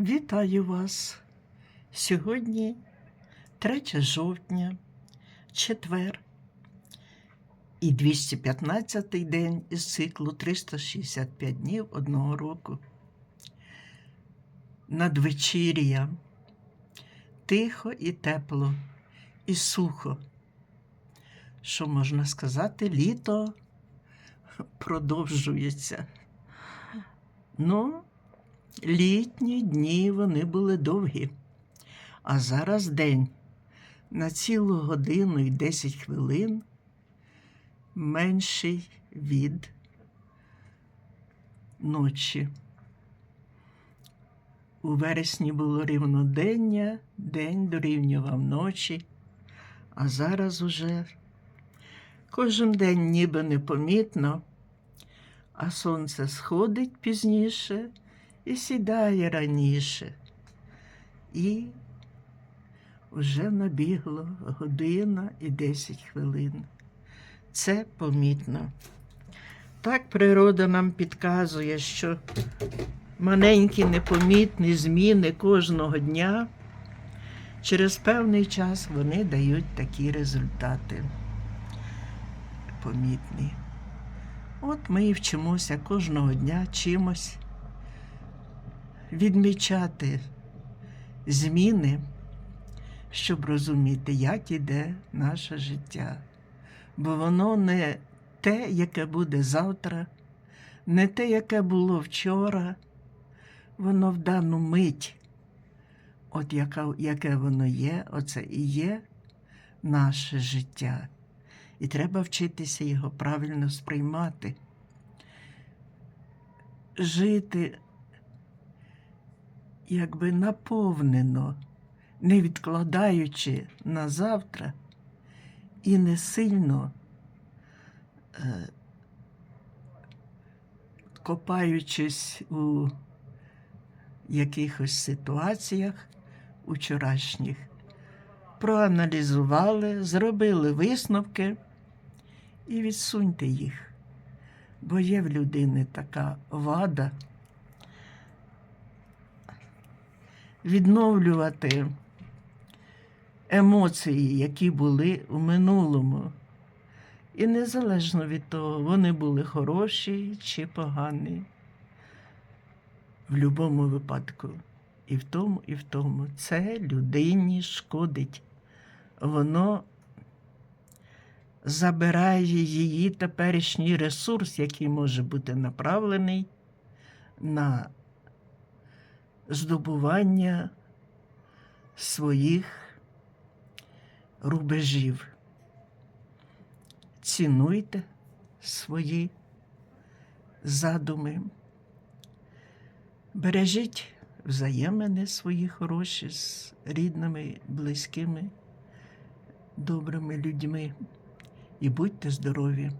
Вітаю вас! Сьогодні 3 жовтня, четвер і 215-й день із циклу 365 днів одного року. Надвечір'я тихо і тепло, і сухо. Що можна сказати, літо продовжується. Ну, літні дні вони були довгі, а зараз день на цілу годину і 10 хвилин менший від ночі. У вересні було рівнодення, день дорівнював ночі, а зараз уже кожен день ніби непомітно, а сонце сходить пізніше і сідає раніше. І вже набігло година і 10 хвилин. Це помітно. Так природа нам підказує, що маленькі непомітні зміни кожного дня через певний час вони дають такі результати помітні. От ми і вчимося кожного дня чимось відмічати зміни, щоб розуміти, як іде наше життя. Бо воно не те, яке буде завтра, не те, яке було вчора, воно в дану мить, от яка, яке воно є, оце і є наше життя. І треба вчитися його правильно сприймати. Жити якби наповнено, не відкладаючи на завтра і не сильно е, копаючись у якихось ситуаціях учорашніх, проаналізували, зробили висновки і відсуньте їх. Бо є в людини така вада відновлювати емоції, які були у минулому. І незалежно від того, вони були хороші чи погані. В будь-якому випадку. І в тому, і в тому. Це людині шкодить. Воно забирає її теперішній ресурс, який може бути направлений на здобування своїх рубежів. Цінуйте свої задуми, бережіть взаємини свої хороші з рідними, близькими, добрими людьми і будьте здорові!